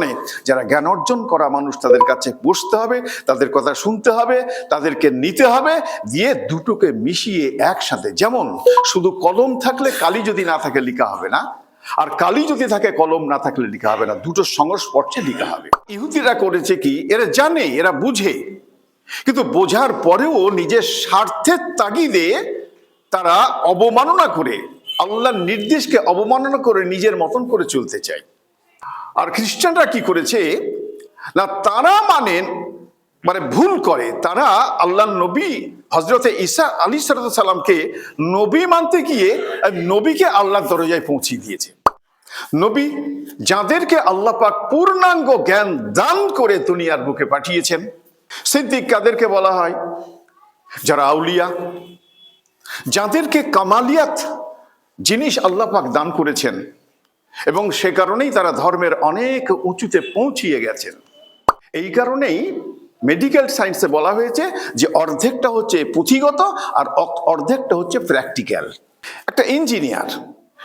কারণে যারা জ্ঞান অর্জন করা মানুষ তাদের কাছে বসতে হবে, তাদের কথা শুনতে হবে, তাদেরকে নিতে হবে, দিয়ে দুটোকে মিশিয়ে একসাথে। যেমন, শুধু কলম থাকলে কালি যদি না থাকে লিখা হবে না, আর কালি যদি থাকে, কলম না থাকলে লিখা হবে না। দুটো সংস্পর্শে লিখা হবে। ইহুদিরা করেছে কি? এরা জানে, এরা বুঝে। কিন্তু বোঝার পরেও নিজের স্বার্থের তাগিদে তারা অবমাননা করে, আল্লাহর নির্দেশকে অবমাননা করে নিজের মতন করে চলতে চায়। আর খ্রিস্টানরা কি করেছে? না, তারা মানেন মানে ভুল করে। তারা আল্লাহ নবী হজরতে ঈসা আলী সালামকে নবী মানতে গিয়ে নবীকে আল্লাহর দরজায় পৌঁছে দিয়েছে। নবী যাদেরকে আল্লাহ পাক পূর্ণাঙ্গ জ্ঞান দান করে দুনিয়ার বুকে পাঠিয়েছেন, সিদ্দিক কাদেরকে বলা হয়, যারা আউলিয়া, যাদেরকে কামালিয়াত জিনিস আল্লাহ পাক দান করেছেন এবং সে কারণেই তারা ধর্মের অনেক উঁচুতে পৌঁছিয়ে গেছেন। এই কারণেই মেডিকেল সায়েন্সে বলা হয়েছে যে অর্ধেকটা হচ্ছে পুঁথিগত আর অর্ধেকটা হচ্ছে প্র্যাকটিক্যাল একটা ইঞ্জিনিয়ার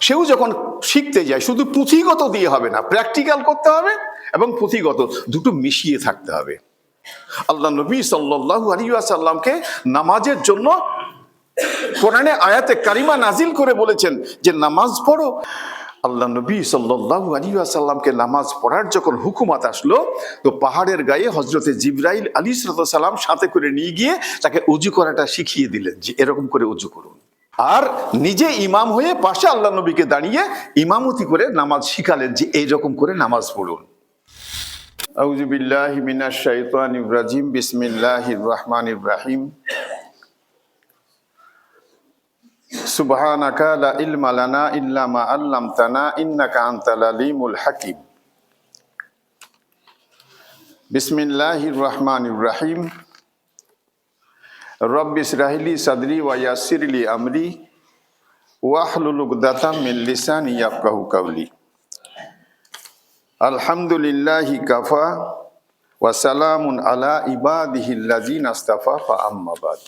সেও যখন শিখতে যায়, শুধু পুঁথিগত দিয়ে হবে না প্র্যাকটিক্যাল করতে হবে এবং পুঁথিগত দুটো মিশিয়ে থাকতে হবে। আল্লাহ নবী সাল্লাল্লাহু আলাইহি ওয়াসাল্লামকে নামাজের জন্য কোরআনে আয়াতে কারিমা নাজিল করে বলেছেন যে, নামাজ পড়ো আল্লাহ নবী সাল্লাল্লাহু আলাইহি ওয়াসাল্লামকে নামাজ পড়ার যখন হুকুমাত আসলো, তো পাহাড়ের গায়ে হজরতে জিব্রাইল আলী সালাম সাথে করে নিয়ে গিয়ে তাকে উজু করাটা শিখিয়ে দিলেন যে এরকম করে উজু করুন। আর নিজে ইমাম হয়ে পাশে আল্লাহ নবীকে দাঁড়িয়ে ইমামতি করে নামাজ শিখালেন যে এইরকম করে নামাজ পড়ুন। আউযু বিল্লাহি মিনাশ শাইতানির রাজিম, বিসমিল্লাহির রহমানির রহিম। Subhanaka la ilma lana illa ma 'allamtana innaka antal alimul hakim. Bismillahirrahmanirrahim. Rabbi israhli sadri wa yassir li amri واحلل عقدة من لساني يفقه قولي الحمد لله كفى وسلام على عباده الذين اصطفى فأما بعد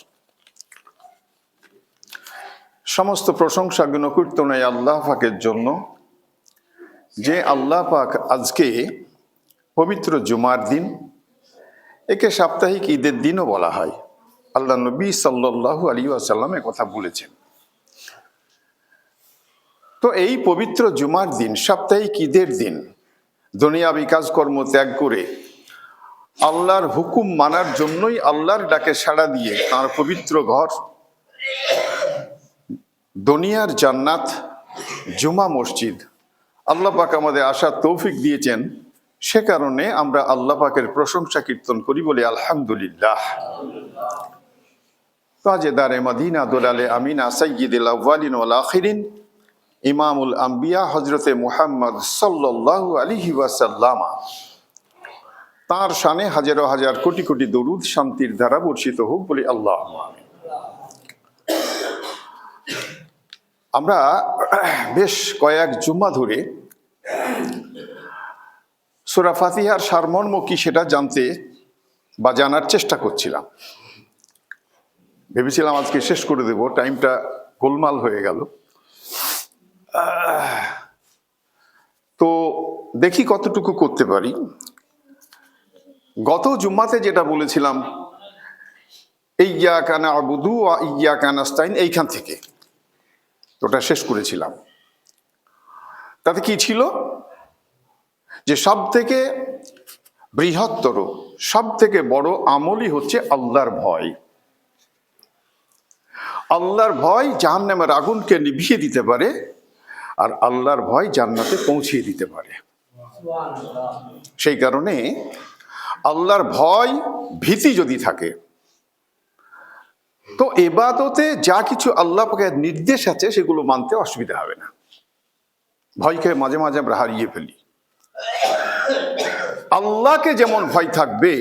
সমস্ত প্রশংসা গুণকীর্তনে আল্লাহ পাকের জন্য। যে আল্লাহ পাক আজকে পবিত্র জুমার দিন, একে সাপ্তাহিক ঈদের দিনও বলা হয়। আল্লাহ নবী সাল্লাল্লাহু আলী আসাল্লাম কথা বলেছেন। তো এই পবিত্র জুমার দিন, সাপ্তাহিক ঈদের দিন, দুনিয়াবি কাজকর্ম ত্যাগ করে আল্লাহর হুকুম মানার জন্যই আল্লাহর ডাকে সাড়া দিয়ে তার পবিত্র ঘর দুনিয়ার জান্নাত, জুমা মসজিদ। আল্লাহ পাক আমাদের আশার তৌফিক দিয়েছেন। সে কারণে আমরা আল্লাহ পাকের প্রশংসা কীর্তন করি বলে আলহামদুলিল্লাহ। তাজেদারে মদিনা দোলালে আমিনা সৈয়দুল আউ্বালিন আখিরিন, ইমামুল আম্বিয়া হজরতে মুহাম্মদ সাল্লাল্লাহু আলাইহি ওয়াসাল্লামা। তার শানে হাজারো হাজার কোটি কোটি দরুদ শান্তির ধারা বর্ষিত হোক বলে আল্লাহ। আমিন আমরা বেশ কয়েক জুম্মা ধরে সুরা ফাতিহার সারমর্ম কি সেটা জানতে বা জানার চেষ্টা করছিলাম। ভেবেছিলাম আজকে শেষ করে দেব, টাইমটা গোলমাল হয়ে গেল। তো দেখি কতটুকু করতে পারি। গত জুম্মাতে যেটা বলেছিলাম ইয়া কানা আবুদু ইয়া কানাস্তাইন এইখান থেকে। ওটা শেষ করেছিলাম। তাতে কি ছিল? যে সব থেকে বৃহত্তর সব থেকে বড় আমলই হচ্ছে আল্লাহর ভয়। আল্লাহর ভয় জাহান্নামের আগুনকে নিভিয়ে দিতে পারে আর আল্লাহর ভয় জান্নাতে পৌঁছিয়ে দিতে পারে। সেই কারণে আল্লাহর ভয় ভীতি যদি থাকে তো এবাদতে যা কিছু আল্লাহ নির্দেশ আছে, সেগুলো মানতে অসুবিধা হবে না। ভয়কে মাঝে মাঝে আমরা হারিয়ে ফেলি। আল্লাহকে যেমন ভয় থাকবে,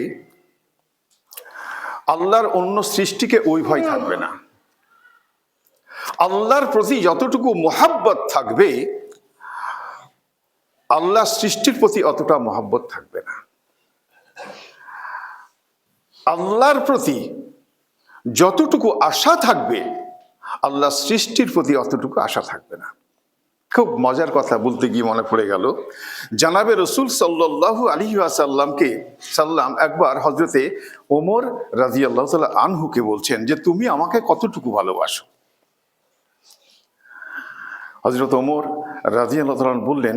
আল্লাহর অন্য সৃষ্টিকে ওই ভয় থাকবে না। আল্লাহর প্রতি যতটুকু মোহাব্বত থাকবে আল্লাহ সৃষ্টির প্রতি অতটা মহাব্বত থাকবে না। আল্লাহর প্রতি যতটুকু আশা থাকবে, আল্লাহ সৃষ্টির প্রতি অতটুকু আশা থাকবে না। খুব মজার কথা বলতে গিয়ে মনে পড়ে গেল। জানাবে রসুল সাল্লাহ আলী আসাল্লামকে সাল্লাম একবার হজরতে ওমর রাজি আল্লাহ তাল্লাহ আনহুকে বলছেন যে, তুমি আমাকে কতটুকু ভালোবাসো? হজরত ওমর রাজি আল্লাহ বললেন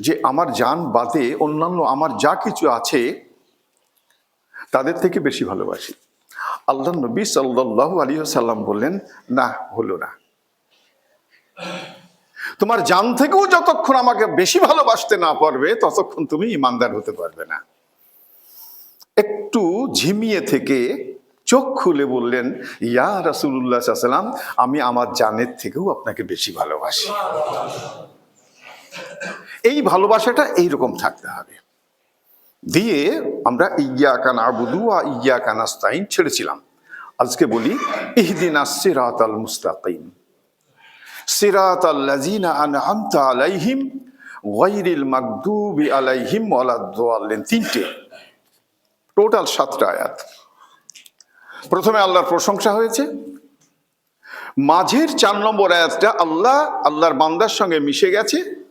যে, আমার যান বাদে অন্যান্য আমার যা কিছু আছে, তাদের থেকে বেশি ভালোবাসি। আল্লাহ নবী সাল্লাহ আলী সাল্লাম বললেন, না, হলো না। তোমার জান থেকেও যতক্ষণ আমাকে বেশি ভালোবাসতে না পারবে, ততক্ষণ তুমি ইমানদার হতে পারবে না। একটু ঝিমিয়ে থেকে চোখ খুলে বললেন, ইয়া রাসুল্লাহ সাল্লাম আমি আমার জানের থেকেও আপনাকে বেশি ভালোবাসি। এই ভালোবাসাটা এইরকম থাকতে হবে। দিয়ে আমরা ইয়া কান আবুদু আর ইয়া কানাস্তাইন ছেড়েছিলাম। আজকে বলি, ইহদিন সিরাত আল মুস্তাকিম। সিরাত আল্লাজিনা আনআমতা আলাইহিম গায়রিল মাগদুবি আলাইহিম ওয়ালাদ-দাল্লিন তিনটে। টোটাল সাতটা আয়াত। প্রথমে আল্লাহর প্রশংসা হয়েছে। মাঝের চার নম্বর আয়াতটা আল্লাহ, আল্লাহর বান্দার সঙ্গে মিশে গেছে।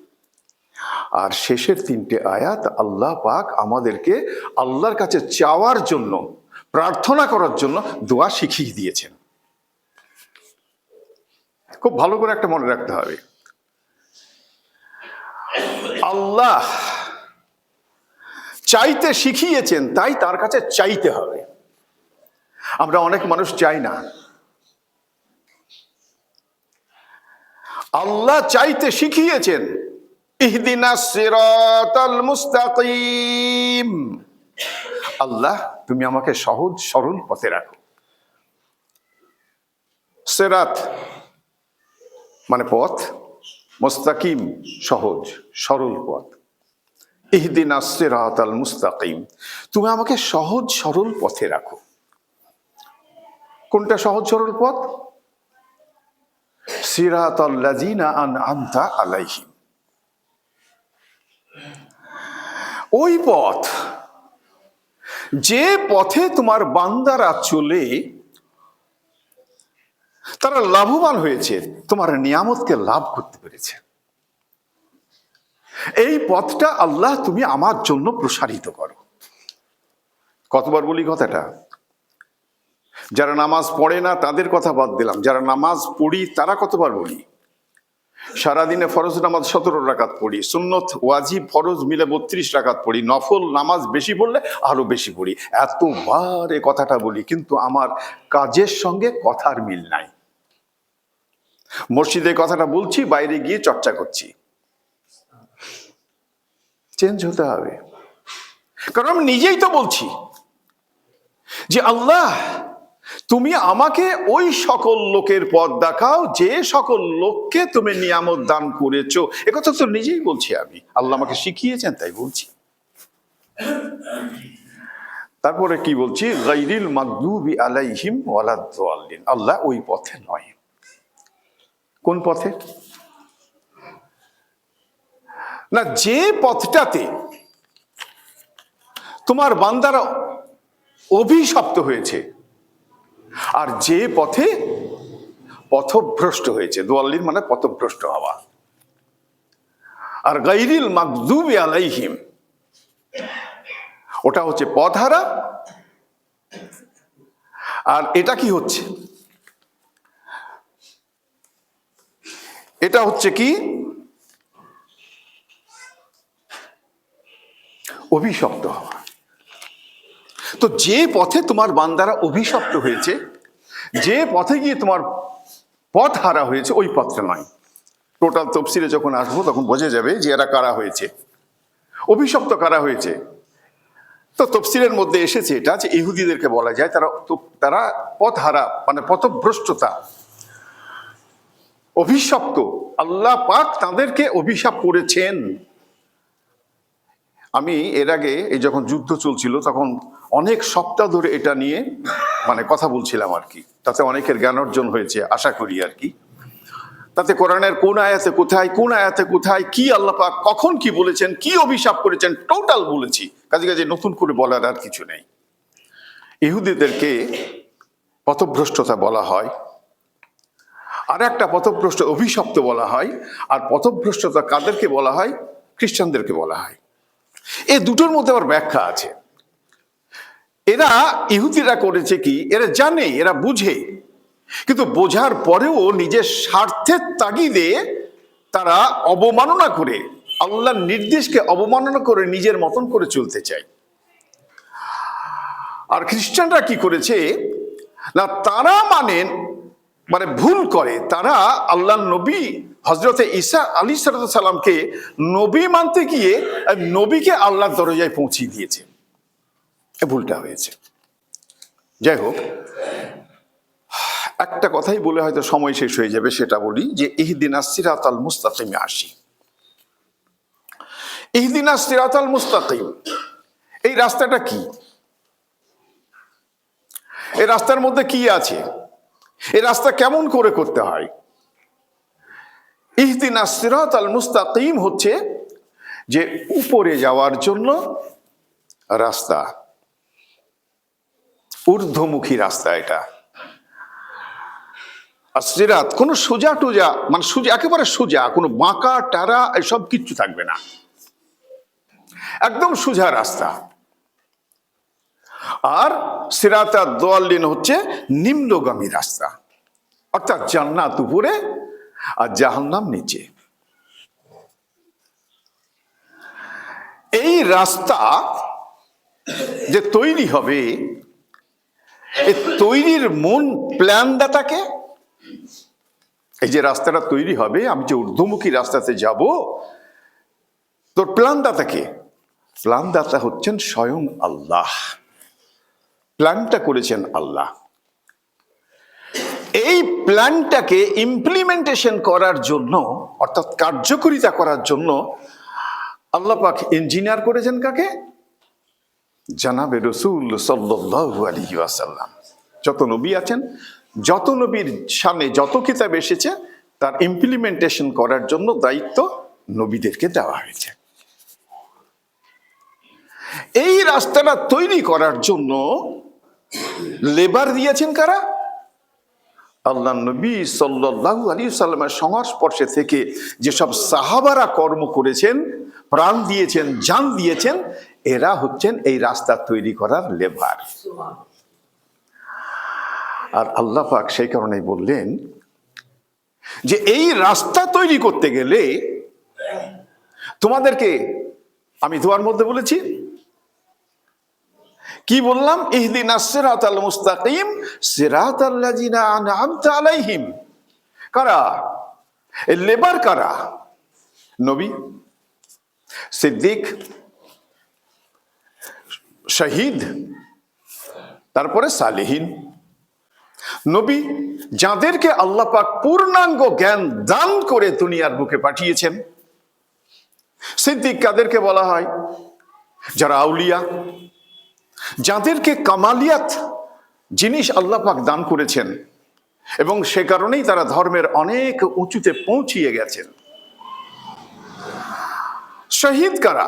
আর শেষের তিনটে আয়াত আল্লাহ পাক আমাদেরকে আল্লাহর কাছে চাওয়ার জন্য, প্রার্থনা করার জন্য দোয়া শিখিয়ে দিয়েছেন। খুব ভালো করে একটা মনে রাখতে হবে। আল্লাহ চাইতে শিখিয়েছেন, তাই তার কাছে চাইতে হবে। আমরা অনেক মানুষ চাই না। আল্লাহ চাইতে শিখিয়েছেন ইহদিনা সিরাতাল মুস্তাকিম। আল্লাহ, তুমি আমাকে সহজ, সরল পথে রাখো। সেরাত মানে পথ, মুস্তাকিম সহজ, সরল পথ। ইহদিন আসিরাত আল মুস্তাকিম। তুমি আমাকে সহজ, সরল পথে রাখো। কোনটা সহজ, সরল পথ? সিরাত আল্লাজিনা আন আন্তা আলাইহিম। ওই পথ, যে পথে তোমার বান্দারা চলে, তারা লাভবান হয়েছে, তোমার নিয়ামতকে লাভ করতে পেরেছে। এই পথটা আল্লাহ তুমি আমার জন্য প্রসারিত করো। কতবার বলি কথাটা? যারা নামাজ পড়ে না, তাদের কথা বাদ দিলাম। যারা নামাজ পড়ি, তারা কতবার বলি? সারাদিনে ফরজ নামাজ সতেরো রাকাত পড়ি, সুন্নত ওয়াজিব ফরজ মিলে বত্রিশ রাকাত পড়ি, নফল নামাজ বেশি পড়লে আরও বেশি পড়ি। এতবার এ কথাটা বলি, কিন্তু আমার কাজের সঙ্গে কথার মিল নাই। মসজিদে কথাটা বলছি, বাইরে গিয়ে চর্চা করছি। চেঞ্জ হতে হবে। কারণ আমি নিজেই তো বলছি যে আল্লাহ তুমি আমাকে ওই সকল লোকের পথ দেখাও, যে সকল লোককে তুমি নিয়ামত দান করেছ। একথা তো নিজেই বলছি আমি। আল্লাহ আমাকে শিখিয়েছেন, তাই বলছি। তারপরে কি বলছি? গাইরিল মাগদুবি আলাইহিম ওয়ালাদ্দাল্লিন আল্লাহ ওই পথে নয়। কোন পথে? না, যে পথটাতে তোমার বান্দারা অভিশপ্ত হয়েছে আর যে পথে পথভ্রষ্ট হয়েছে, দোয়াল্লির মানে পথভ্রষ্ট হওয়া। আর গাইরিল মাকদুবি আলাইহিম, ওটা হচ্ছে পথহারা, আর এটা কি হচ্ছে? এটা হচ্ছে কি? অভিশপ্ত হওয়া। তো যে পথে তোমার বান্দারা অভিশপ্ত হয়েছে, যে পথে গিয়ে তোমার পথ হারা হয়েছে, ওই পথটা নয়। টোটাল তফসিলে যখন আসব, তখন বোঝা যাবে যে এরা কারা হয়েছে। অভিশপ্ত কারা হয়েছে? তো তফসিলের মধ্যে এসেছে এটা যে ইহুদিদেরকে বলা যায় তারা তারা পথ হারা মানে পথভ্রষ্টতা। অভিশপ্ত। আল্লাহ পাক তাদেরকে অভিশাপ করেছেন। আমি এর আগে এই যখন যুদ্ধ চলছিল, তখন অনেক সপ্তাহ ধরে এটা নিয়ে মানে কথা বলছিলাম আর কি। তাতে অনেকের জ্ঞান অর্জন হয়েছে, আশা করি আর কি। তাতে কোরআনের কোন আয়াতে কোথায়, কোন আয়াতে কোথায়, কি আল্লাহ পাক কখন কি বলেছেন, কি অভিশাপ করেছেন, টোটাল বলেছি। কাজে কাজে নতুন করে বলার আর কিছু নেই। ইহুদিদেরকে পথভ্রষ্টতা বলা হয়, আর একটা পথভ্রষ্ট অভিশপ্ত বলা হয়, আর পথভ্রষ্টতা কাদেরকে বলা হয়? খ্রিস্টানদেরকে বলা হয়। এ দুটোর মধ্যে আবার ব্যাখ্যা আছে। এরা ইহুদিরা করেছে কি? এরা জানে, এরা বুঝে। কিন্তু বোঝার পরেও নিজের স্বার্থের তাগিদে তারা অবমাননা করে, আল্লাহর নির্দেশকে অবমাননা করে নিজের মতন করে চলতে চায়। আর খ্রিস্টানরা কি করেছে? না, তারা মানেন মানে ভুল করে। তারা আল্লাহ নবী হজরতে ঈসা আলী সালামকে নবী মানতে গিয়ে, নবীকে আল্লাহর দরজায় পৌঁছিয়ে দিয়েছে। ভুলটা হয়েছে। যাই হোক, একটা কথাই বলে হয়তো সময় শেষ হয়ে যাবে সেটা বলি যে ইহদিন সিরাত আল মুস্তাকিমে আসি। ইহদিন সিরাত আল মুস্তাকিম, এই রাস্তাটা কি? এই রাস্তার মধ্যে কি আছে? এই রাস্তা কেমন করে করতে হয়? ইহদিন সিরাত আল মুস্তাকিম হচ্ছে যে উপরে যাওয়ার জন্য রাস্তা। ঊর্ধ্বমুখী রাস্তা এটা। আর সিরাত কোনো সোজা টোজা মানে সোজা, একেবারে সোজা, কোনো বাঁকা, টারা, এসব কিচ্ছু থাকবে না। একদম সোজা রাস্তা। আর সিরাতা দোয়াল্লিন হচ্ছে নিম্নগামী রাস্তা। অর্থাৎ জান্নাত উপরে আর জাহান্নাম নিচে। এই রাস্তা যে তৈরি হবে এই তৈরির মূল প্ল্যানদাতাকে এই যে রাস্তাটা তৈরি হবে, আমি যে ঊর্ধ্বমুখী রাস্তাতে যাব, তোর প্ল্যানদাতাকে প্ল্যানদাতা হচ্ছেন স্বয়ং আল্লাহ। প্ল্যানটা করেছেন আল্লাহ। এই প্ল্যানটাকে ইমপ্লিমেন্টেশন করার জন্য, অর্থাৎ কার্যকরিতা করার জন্য, আল্লাহ পাক ইঞ্জিনিয়ার করেছেন কাকে? জানাবে রসুল আলাইহি ওয়াসাল্লাম। যত নবী আছেন, যত নবীর সামনে যত কিতাব এসেছে, তার ইমপ্লিমেন্টেশন করার জন্য দায়িত্ব নবীদেরকে দেওয়া হয়েছে। এই রাস্তাটা তৈরি করার জন্য লেবার দিয়েছেন কারা? আল্লাহ নবী সাল্লাল্লাহু আলী সাল্লামের সংস্পর্শে থেকে যেসব সাহাবারা কর্ম করেছেন, প্রাণ দিয়েছেন, জান দিয়েছেন এরা হচ্ছেন এই রাস্তা তৈরি করার লেবার। আর আল্লাহ পাক সেই কারণেই বললেন যে এই রাস্তা তৈরি করতে গেলে তোমাদেরকে, আমি দোয়ার মধ্যে বলেছি, কি বললাম? ইহদিন সিরাত আল মুস্তাকিম সিরাত আলাইহিম। কারা? লেবার কারা? নবী, সিদ্দিক শহীদ, তারপরে সালেহীন। নবী যাদেরকে আল্লাহ পাক পূর্ণাঙ্গ জ্ঞান দান করে দুনিয়ার বুকে পাঠিয়েছেন, সিদ্দিক কাদেরকে বলা হয়, যারা আউলিয়া, যাদেরকে কামালিয়াত জিনিস আল্লাহ পাক দান করেছেন এবং সে কারণেই তারা ধর্মের অনেক উঁচুতে পৌঁছিয়ে গেছেন। শহীদ কারা?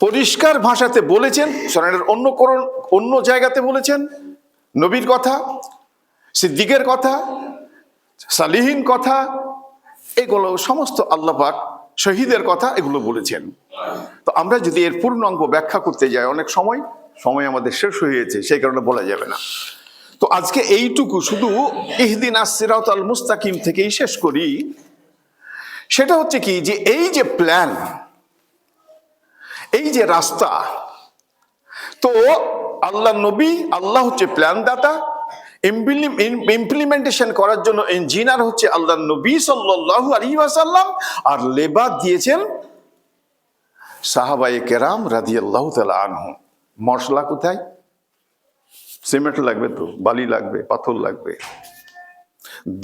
পরিষ্কার ভাষাতে বলেছেন সরানের অন্য করণ অন্য জায়গাতে বলেছেন, নবীর কথা, সিদ্দিকের কথা, সালিহীন কথা, এগুলো সমস্ত আল্লাহ পাক শহীদের কথা এগুলো বলেছেন। তো আমরা যদি এর পূর্ণাঙ্গ ব্যাখ্যা করতে যাই, অনেক সময় সময় আমাদের শেষ হয়ে গেছে, সেই কারণে বলা যাবে না। তো আজকে এইটুকু শুধু ইহদিন আসিরাত আল মুস্তাকিম থেকেই শেষ করি। সেটা হচ্ছে কি, যে এই যে প্ল্যান এই যে রাস্তা, তো আল্লাহ নবী, আল্লাহ হচ্ছে প্ল্যান দাতা ইমপ্লিমেন্টেশন করার জন্য ইঞ্জিনিয়ার হচ্ছে আল্লাহ নবী সাল্লাল্লাহু আলাইহি আসাল্লাম আর লেবার দিয়েছেন সাহাবায়ে কেরাম রাদিয়াল্লাহু তাআলা আনহু মশলা কোথায়? সিমেন্ট লাগবে তো, বালি লাগবে, পাথর লাগবে।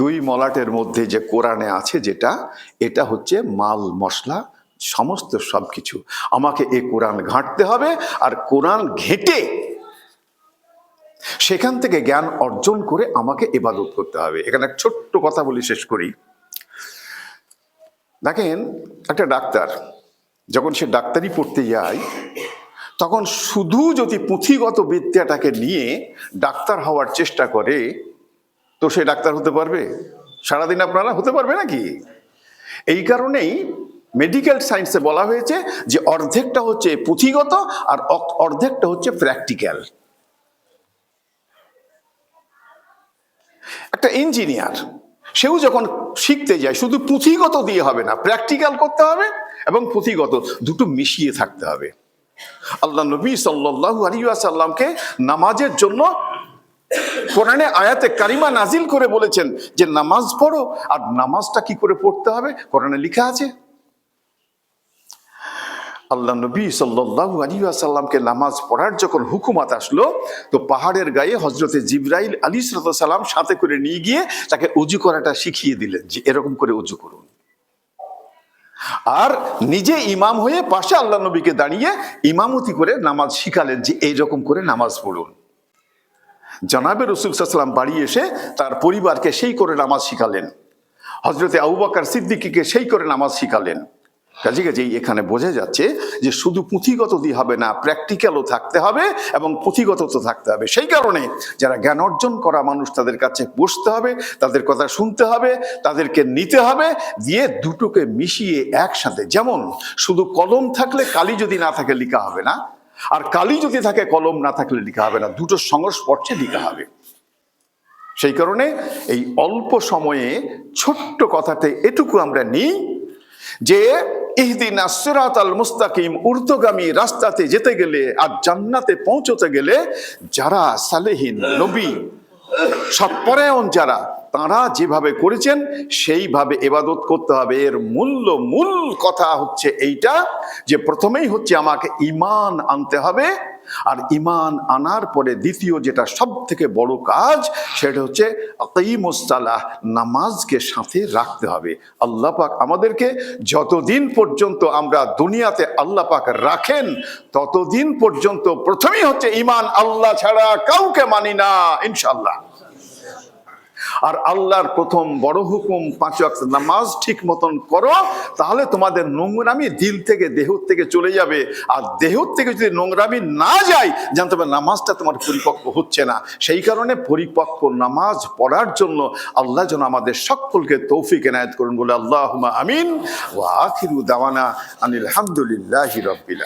দুই মলাটের মধ্যে যে কোরআনে আছে যেটা, এটা হচ্ছে মাল মশলা সমস্ত সব কিছু আমাকে এ কোরআন ঘাঁটতে হবে আর কোরআন ঘেঁটে সেখান থেকে জ্ঞান অর্জন করে আমাকে এবাদত করতে হবে। এখানে এক ছোট্ট কথা বলি, শেষ করি। দেখেন, একটা ডাক্তার, যখন সে ডাক্তারি পড়তে যায়, তখন শুধু যদি পুঁথিগত বিদ্যাটাকে নিয়ে ডাক্তার হওয়ার চেষ্টা করে, তো সে ডাক্তার হতে পারবে? সারাদিন আপনারা হতে পারবে নাকি? এই কারণেই মেডিকেল সায়েন্সে বলা হয়েছে যে অর্ধেকটা হচ্ছে পুঁথিগত আর অর্ধেকটা হচ্ছে প্র্যাকটিক্যাল একটা ইঞ্জিনিয়ার সেও যখন শিখতে যায়, শুধু পুঁথিগত দিয়ে হবে না প্র্যাকটিক্যাল করতে হবে এবং পুঁথিগত দুটো মিশিয়ে থাকতে হবে। আল্লাহ নবী সাল্লাল্লাহু আলাইহি ওয়াসাল্লামকে নামাজের জন্য কোরআনে আয়াতে কারিমা নাজিল করে বলেছেন যে, নামাজ পড়ো আর নামাজটা কি করে পড়তে হবে? কোরআনে লিখা আছে। আল্লাহ নবী সাল্লাল্লাহু আলাইহি ওয়াসাল্লামকে নামাজ পড়ার যখন হুকুমাত আসলো, তো পাহাড়ের গায়ে হজরতে জিব্রাইল আলী সালাম সাথে করে নিয়ে গিয়ে তাকে উজু করাটা শিখিয়ে দিলেন যে এরকম করে উজু করুন। আর নিজে ইমাম হয়ে পাশে আল্লাহ নবীকে দাঁড়িয়ে ইমামতি করে নামাজ শিখালেন যে এইরকম করে নামাজ পড়ুন। জনাবে রসুল সাল্লাম বাড়ি এসে তার পরিবারকে সেই করে নামাজ শিখালেন। হজরতে আবু বকর সিদ্দিকীকে সেই করে নামাজ শিখালেন। কাজে কাজেই এখানে বোঝা যাচ্ছে যে শুধু পুঁথিগত দিয়ে হবে না প্র্যাকটিক্যালও থাকতে হবে এবং পুঁথিগত তো থাকতে হবে। সেই কারণে যারা জ্ঞান অর্জন করা মানুষ তাদের কাছে বসতে হবে, তাদের কথা শুনতে হবে, তাদেরকে নিতে হবে, দিয়ে দুটোকে মিশিয়ে একসাথে। যেমন, শুধু কলম থাকলে কালি যদি না থাকে লিখা হবে না, আর কালি যদি থাকে, কলম না থাকলে লিখা হবে না। দুটোর সংস্পর্শে লিখা হবে। সেই কারণে এই অল্প সময়ে ছোট্ট কথাতে এটুকু আমরা নিই যে ইহদিন আসরাত আল মুস্তাকিম, ঊর্ধ্বগামী রাস্তাতে যেতে গেলে আর জান্নাতে পৌঁছতে গেলে যারা সালেহীন নবী সৎপরায়ণ যারা, তারা যেভাবে করেছেন, সেইভাবে এবাদত করতে হবে। এর মূল্য, মূল কথা হচ্ছে এইটা যে প্রথমেই হচ্ছে আমাকে ইমান আনতে হবে। আর ইমান আনার পরে দ্বিতীয় যেটা সব থেকে বড় কাজ, সেটা হচ্ছে মোস্তালাহ নামাজকে সাথে রাখতে হবে। আল্লাহ পাক আমাদেরকে যতদিন পর্যন্ত আমরা দুনিয়াতে আল্লাহ পাক রাখেন, ততদিন পর্যন্ত প্রথমেই হচ্ছে ইমান আল্লাহ ছাড়া কাউকে মানি না ইনশাল্লাহ আর আল্লাহর প্রথম বড় হুকুম, পাঁচ নামাজ ঠিক মতন করো, তাহলে তোমাদের নোংরামি দিল থেকে দেহ থেকে চলে যাবে। আর দেহ থেকে যদি নোংরামি না যায় জানতে হবে নামাজটা তোমার পরিপক্ক হচ্ছে না। সেই কারণে পরিপক্ক নামাজ পড়ার জন্য আল্লাহ যেন আমাদের সকলকে তৌফিক এনায়ত করুন বলে আল্লাহ আমিন। ওয়া আখিরু দাওয়ানা আনিল হামদুলিল্লাহি রাব্বিল